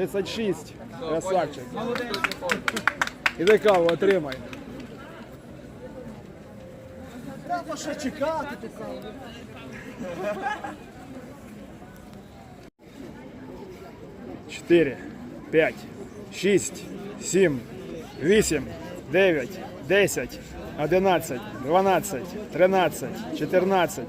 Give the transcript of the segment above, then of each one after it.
36. Красавчик. Іди каву отримай. Треба ще чекати ту каву. Чотири, п'ять, шість, сім, вісім, дев'ять, десять, одинадцять, дванадцять, тринадцять, чотирнадцять,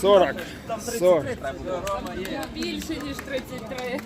40, 40, Більше, ніж 33.